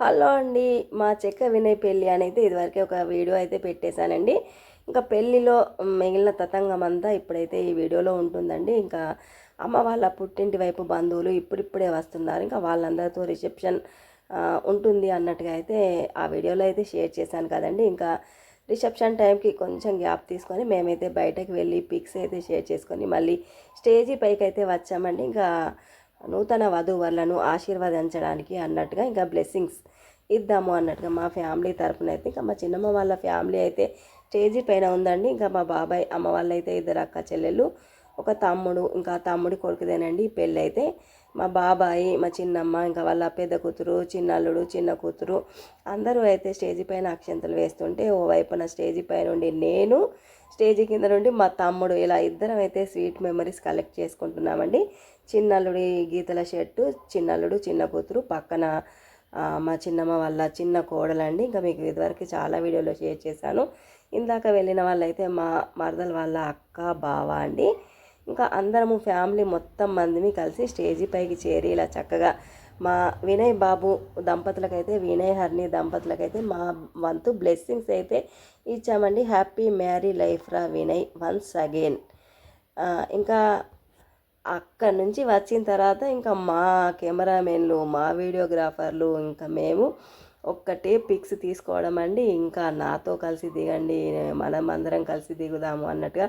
Hello అండి మా చెక్క వినయ్ పెళ్ళి అని అయితే ఇదివరకే ఒక వీడియో అయితే పెట్టేశానండి. ఇంకా పెళ్ళిలో మిగిలిన తతంగం అంతా ఇప్పుడైతే ఈ వీడియోలో ఉంటుందండి. ఇంకా అమ్మ వాళ్ళ పుట్టింటి వైపు బంధువులు ఇప్పుడిప్పుడే వస్తున్నారు. ఇంకా వాళ్ళందరితో రిసెప్షన్ ఉంటుంది అన్నట్టుగా అయితే ఆ వీడియోలో అయితే షేర్ చేశాను కదండి. ఇంకా రిసెప్షన్ టైంకి కొంచెం గ్యాప్ తీసుకొని మేమైతే బయటకు వెళ్ళి పిక్స్ అయితే షేర్ చేసుకొని మళ్ళీ స్టేజీ పైకి అయితే వచ్చామండి. ఇంకా నూతన వధూవరులను ఆశీర్వదించడానికి అన్నట్టుగా ఇంకా బ్లెస్సింగ్స్ ఇద్దాము అన్నట్టుగా మా ఫ్యామిలీ తరఫున అయితే ఇంకా మా చిన్నమ్మ వాళ్ళ ఫ్యామిలీ అయితే స్టేజీ పైన ఉందండి. ఇంకా మా బాబాయ్ అమ్మ వాళ్ళు అయితే ఇద్దరు అక్క చెల్లెలు ఒక తమ్ముడు ఇంకా తమ్ముడి కొడుకుదేనండి. పెళ్ళి అయితే మా బాబాయి మా చిన్నమ్మ ఇంకా వాళ్ళ పెద్ద కూతురు చిన్నల్లుడు చిన్న కూతురు అందరూ అయితే స్టేజీ పైన అక్షంతలు వేస్తుంటే ఓ వైపున స్టేజీ పైన ఉండి నేను స్టేజీ కింద నుండి మా తమ్ముడు ఇలా ఇద్దరం అయితే స్వీట్ మెమరీస్ కలెక్ట్ చేసుకుంటున్నామండి. చిన్నల్లుడి గీతల షర్టు చిన్నల్లుడు చిన్న కూతురు పక్కన మా చిన్నమ్మ వాళ్ళ చిన్న కోడలండి. ఇంకా మీకు ఇదివరకు చాలా వీడియోలో షేర్ చేశాను. ఇందాక వెళ్ళిన వాళ్ళైతే మా మరదల వాళ్ళ అక్క బావ అండి. ఇంకా అందరము ఫ్యామిలీ మొత్తం మందిని కలిసి స్టేజీ పైకి చేరి ఇలా చక్కగా మా వినయ్ బాబు దంపతులకైతే వినయ్ హర్ని దంపతులకైతే మా వంతు బ్లెస్సింగ్స్ అయితే ఇచ్చామండి. హ్యాపీ మ్యారీ లైఫ్ రా వినయ్ వన్స్ అగైన్. ఇంకా అక్కడి నుంచి వచ్చిన తర్వాత ఇంకా మా కెమెరామెన్లు మా వీడియోగ్రాఫర్లు ఇంకా మేము ఒక్కటే పిక్స్ తీసుకోవడం అండి. ఇంకా నాతో కలిసి దిగండి మనం అందరం కలిసి దిగుదాము అన్నట్టుగా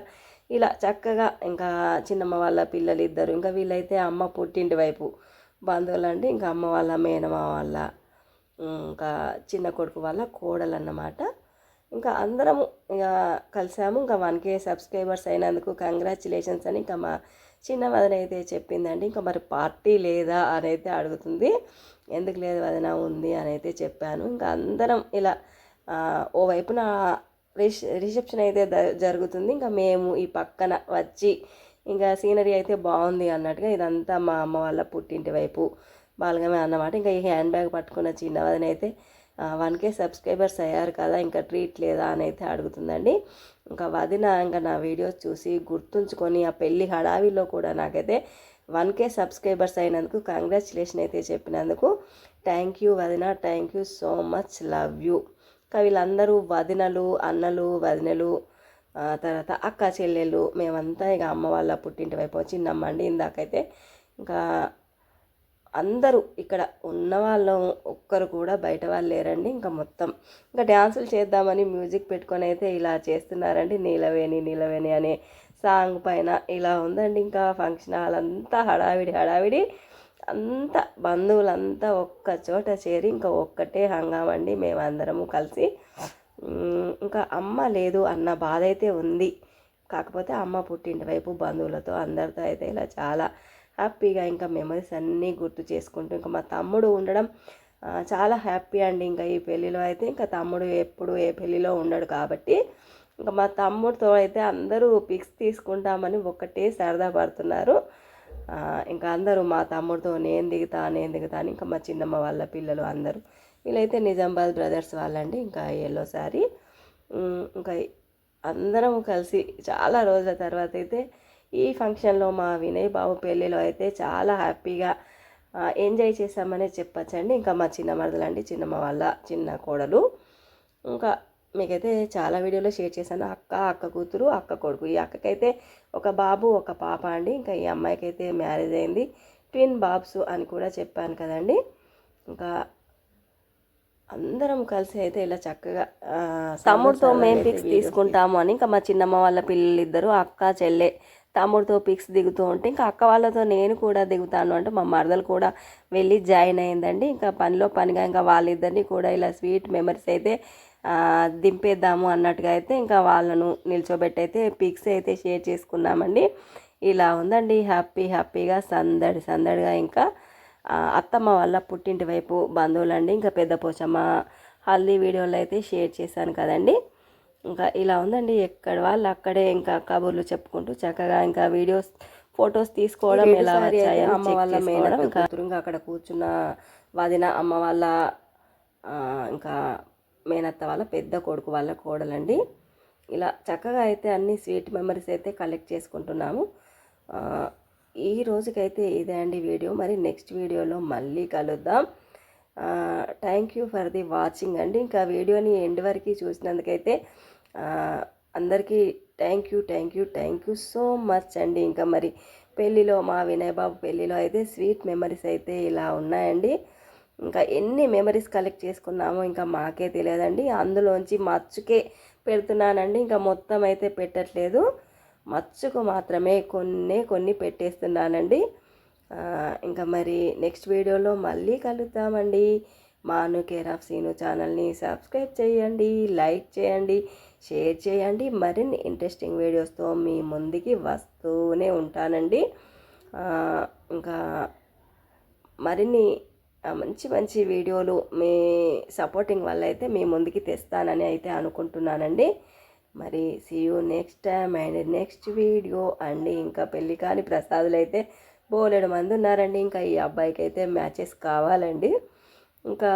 ఇలా చక్కగా ఇంకా చిన్నమ్మ వాళ్ళ పిల్లలు ఇద్దరు ఇంకా వీళ్ళైతే అమ్మ పుట్టింటి వైపు బంధువులు అండి ఇంకా అమ్మ వాళ్ళ మేనమా వాళ్ళ ఇంకా చిన్న కొడుకు వాళ్ళ కోడలు అన్నమాట ఇంకా అందరము ఇక కలిసాము. ఇంకా వన్ కే సబ్స్క్రైబర్స్ అయినందుకు కంగ్రాచులేషన్స్ అని ఇంకా మా చిన్న వదిన అయితే చెప్పిందండి ఇంకా మరి పార్టీ లేదా? అని అయితే అడుగుతుంది. ఎందుకు లేదు వదిన ఉంది అని అయితే చెప్పాను. ఇంకా అందరం ఇలా ఆ, ఓ వైపున రిష్ రిసెప్షన్ అయితే జరుగుతుంది. ఇంకా మేము ఈ పక్కన వచ్చి ఇంకా సీనరీ అయితే బాగుంది అన్నట్టుగా ఇదంతా మా అమ్మ వాళ్ళ పుట్టింటి వైపు బాలగమే అన్నమాట. ఇంకా ఈ హ్యాండ్ బ్యాగ్ పట్టుకున్న చిన్న వదనైతే అయితే వన్ కే సబ్స్క్రైబర్స్ అయ్యారు కదా ఇంకా ట్రీట్ లేదా అని అయితే అడుగుతుందండి. ఇంకా వదిన ఇంకా నా వీడియోస్ చూసి గుర్తుంచుకొని ఆ పెళ్ళి హడావిలో కూడా నాకైతే వన్ కే సబ్స్క్రైబర్స్ అయినందుకు కంగ్రాచులేషన్ అయితే చెప్పినందుకు థ్యాంక్ యూ వదిన thank you so much love you. ఇంకా వీళ్ళందరూ వదినలు అన్నలు వదినలు తర్వాత అక్క చెల్లెళ్ళు మేమంతా ఇక అమ్మ వాళ్ళ పుట్టింటి వైపు చిన్నమ్మ ఇందాకైతే ఇంకా అందరూ ఇక్కడ ఉన్న వాళ్ళు ఒక్కరు కూడా బయట వాళ్ళు లేరండి. ఇంకా మొత్తం ఇంకా డ్యాన్సులు చేద్దామని మ్యూజిక్ పెట్టుకొని అయితే ఇలా చేస్తున్నారండి. నీలవేణి నీలవేణి అనే సాంగ్ పైన ఇలా ఉందండి. ఇంకా ఫంక్షన్ హాల్ అంతా హడావిడి హడావిడి. అంతా బంధువులంతా ఒక్క చోట చేరి ఇంకా ఒక్కటే హంగామండి మేమందరము కలిసి. ఇంకా అమ్మ లేదు అన్న బాధ అయితే ఉంది. కాకపోతే అమ్మ పుట్టింటి వైపు బంధువులతో అందరితో అయితే ఇలా చాలా హ్యాపీగా ఇంకా మెమరీస్ అన్నీ గుర్తు చేసుకుంటూ ఇంకా మా తమ్ముడు ఉండడం చాలా హ్యాపీ అండి ఇంకా ఈ పెళ్ళిలో అయితే. ఇంకా తమ్ముడు ఎప్పుడు ఏ పెళ్ళిలో ఉండడు కాబట్టి ఇంకా మా తమ్ముడితో అయితే అందరూ పిక్స్ తీసుకుంటామని ఒకటే సరదా పడుతున్నారు. ఇంకా అందరూ మా తమ్ముడితో నేను దిగుతా నేను దిగుతా అని ఇంకా మా చిన్నమ్మ వాళ్ళ పిల్లలు అందరూ. వీళ్ళైతే నిజామాబాద్ బ్రదర్స్ వాళ్ళండి ఇంకా ఎల్లో సారీ ఇంకా అందరం కలిసి చాలా రోజుల తర్వాత అయితే ఈ ఫంక్షన్లో మా వినయ్ బాబు పెళ్ళిలో అయితే చాలా హ్యాపీగా ఎంజాయ్ చేసామనే చెప్పచ్చండి. ఇంకా మా చిన్న మరదలండి చిన్నమ్మ వాళ్ళ చిన్న కోడలు. ఇంకా మీకైతే చాలా వీడియోలో షేర్ చేశాను. అక్క అక్క కూతురు అక్క కొడుకు. ఈ అక్కకైతే ఒక బాబు ఒక పాప అండి. ఇంకా ఈ అమ్మాయికి అయితే మ్యారేజ్ అయింది. ట్విన్ బాబ్స్ అని కూడా చెప్పాను కదండి. ఇంకా అందరం కలిసి అయితే ఇలా చక్కగా తమ్ముడితో మేము పిక్స్ తీసుకుంటాము అని ఇంకా మా చిన్నమ్మ వాళ్ళ పిల్లలు ఇద్దరు అక్క చెల్లె తమ్ముడితో పిక్స్ దిగుతూ ఉంటే ఇంకా అక్క వాళ్ళతో నేను కూడా దిగుతాను అంటే మా మరదలు కూడా వెళ్ళి జాయిన్ అయిందండి. ఇంకా పనిలో పనిగా ఇంకా వాళ్ళిద్దరిని కూడా ఇలా స్వీట్ మెమరీస్ అయితే దింపేద్దాము అన్నట్టుగా అయితే ఇంకా వాళ్ళను నిల్చోబెట్టి అయితే పిక్స్ అయితే షేర్ చేసుకున్నామండి. ఇలా ఉందండి. హ్యాపీ హ్యాపీగా సందడి సందడిగా ఇంకా అత్తమ్మ వాళ్ళ పుట్టింటి వైపు బంధువులండి. ఇంకా పెద్ద పోచమ్మ హల్దీ వీడియోలో అయితే షేర్ చేశాను కదండి. ఇంకా ఇలా ఉందండి. ఎక్కడ వాళ్ళు అక్కడే ఇంకా కబుర్లు చెప్పుకుంటూ చక్కగా ఇంకా వీడియోస్ ఫొటోస్ తీసుకోవడం ఎలా వచ్చాయి అమ్మ వాళ్ళ మేడం ఇంకా అక్కడ కూర్చున్న వదిన అమ్మ వాళ్ళ ఇంకా మేనత్త వాళ్ళ పెద్ద కొడుకు వాళ్ళ కోడలండి. ఇలా చక్కగా అయితే అన్ని స్వీట్ మెమరీస్ అయితే కలెక్ట్ చేసుకుంటున్నాము. ఈ రోజుకైతే ఇదే అండి వీడియో. మరి నెక్స్ట్ వీడియోలో మళ్ళీ కలుద్దాం. Thank you for the watching అండి. ఇంకా వీడియోని ఎండ్ వరకు చూసినందుకైతే అందరికీ thank you thank you thank you so much అండి. ఇంకా మరి పెళ్ళిలో మా వినయ్ బాబు పెళ్ళిలో అయితే స్వీట్ మెమరీస్ అయితే ఇలా ఉన్నాయండి. ఇంకా ఎన్ని మెమరీస్ కలెక్ట్ చేసుకున్నామో ఇంకా మాకే తెలియదండి. అందులోంచి మచ్చుకే పెడుతున్నానండి. ఇంకా మొత్తం అయితే పెట్టట్లేదు. మచ్చుకు మాత్రమే కొన్ని కొన్ని పెట్టేస్తున్నానండి. ఇంకా మరి నెక్స్ట్ వీడియోలో మళ్ళీ కలుద్దామండి. మాను కేర్ ఆఫ్ సీను ఛానల్ని సబ్స్క్రైబ్ చేయండి లైక్ చేయండి షేర్ చేయండి. మరిన్ని ఇంట్రెస్టింగ్ వీడియోస్తో మీ ముందుకి వస్తూనే ఉంటానండి. ఇంకా మరిన్ని మంచి మంచి వీడియోలు మీ సపోర్టింగ్ వల్ల అయితే మీ ముందుకి తెస్తానని అయితే అనుకుంటున్నానండి. మరి see you next time and next video అండి ఇంకా పెళ్ళి కాని ప్రసాదులు అయితే బోలెడు మంది ఉన్నారండి. ఇంకా ఈ అబ్బాయికి అయితే మ్యాచెస్ కావాలండి. ఇంకా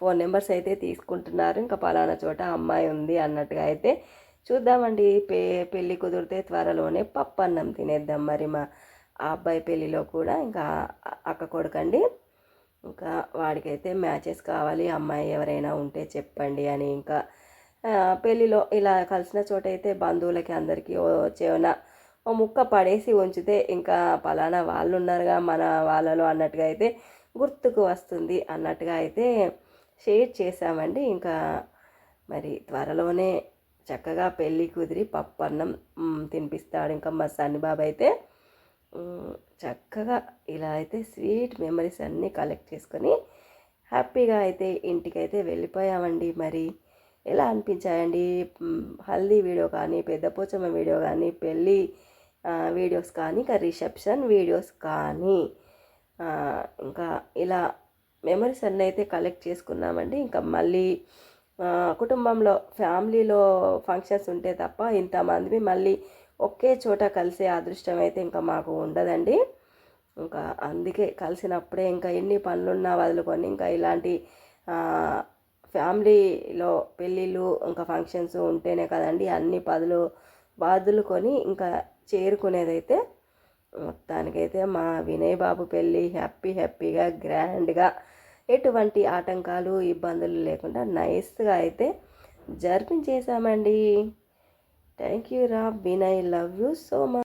ఫోన్ నెంబర్స్ అయితే తీసుకుంటున్నారు. ఇంకా పలానా చోట అమ్మాయి ఉంది అన్నట్టుగా అయితే చూద్దామండి. పె పెళ్ళి కుదిరితే త్వరలోనే పప్పు అన్నం తినేద్దాం మరి మా ఆ అబ్బాయి పెళ్ళిలో కూడా. ఇంకా అక్క కొడుకండి. ఇంకా వాడికైతే మ్యాచెస్ కావాలి. అమ్మాయి ఎవరైనా ఉంటే చెప్పండి అని ఇంకా పెళ్ళిలో ఇలా కలిసిన చోట అయితే బంధువులకి అందరికీ వచ్చేవన ఓ ముక్క పడేసి ఉంచితే ఇంకా పలానా వాళ్ళు ఉన్నారుగా మన వాళ్ళలో అన్నట్టుగా అయితే గుర్తుకు వస్తుంది అన్నట్టుగా అయితే షేర్ చేశామండి. ఇంకా మరి త్వరలోనే చక్కగా పెళ్ళి కుదిరి పప్పు అన్నం తినిపిస్తాడు ఇంకా మా సన్ని బాబు అయితే. చక్కగా ఇలా అయితే స్వీట్ మెమరీస్ అన్నీ కలెక్ట్ చేసుకొని హ్యాపీగా అయితే ఇంటికైతే వెళ్ళిపోయామండి. మరి ఎలా అనిపించాయండి? హల్దీ వీడియో కానీ పెద్ద పోచమ్మ వీడియో కానీ పెళ్ళి వీడియోస్ కానీ ఇంకా రిసెప్షన్ వీడియోస్ కానీ ఇంకా ఇలా మెమరీస్ అన్నీ అయితే కలెక్ట్ చేసుకున్నామండి. ఇంకా మళ్ళీ కుటుంబంలో ఫ్యామిలీలో ఫంక్షన్స్ ఉంటే తప్ప ఇంతమంది మళ్ళీ ఒకే చోట కలిసే అదృష్టం అయితే ఇంకా మాకు ఉండదండి. ఇంకా అందుకే కలిసినప్పుడే ఇంకా ఎన్ని పనులున్నా వదులుకొని ఇంకా ఇలాంటి ఫ్యామిలీలో పెళ్ళిళ్ళు ఇంకా ఫంక్షన్స్ ఉంటేనే కదండి అన్ని పదులు బాదులుకొని ఇంకా చేరుకునేదైతే మొత్తానికైతే మా వినయ్ బాబు పెళ్ళి హ్యాపీ హ్యాపీగా గ్రాండ్గా ఎటువంటి ఆటంకాలు ఇబ్బందులు లేకుండా నైస్గా అయితే జరిపించేశామండి. థ్యాంక్ యూ రా Vinay love you so much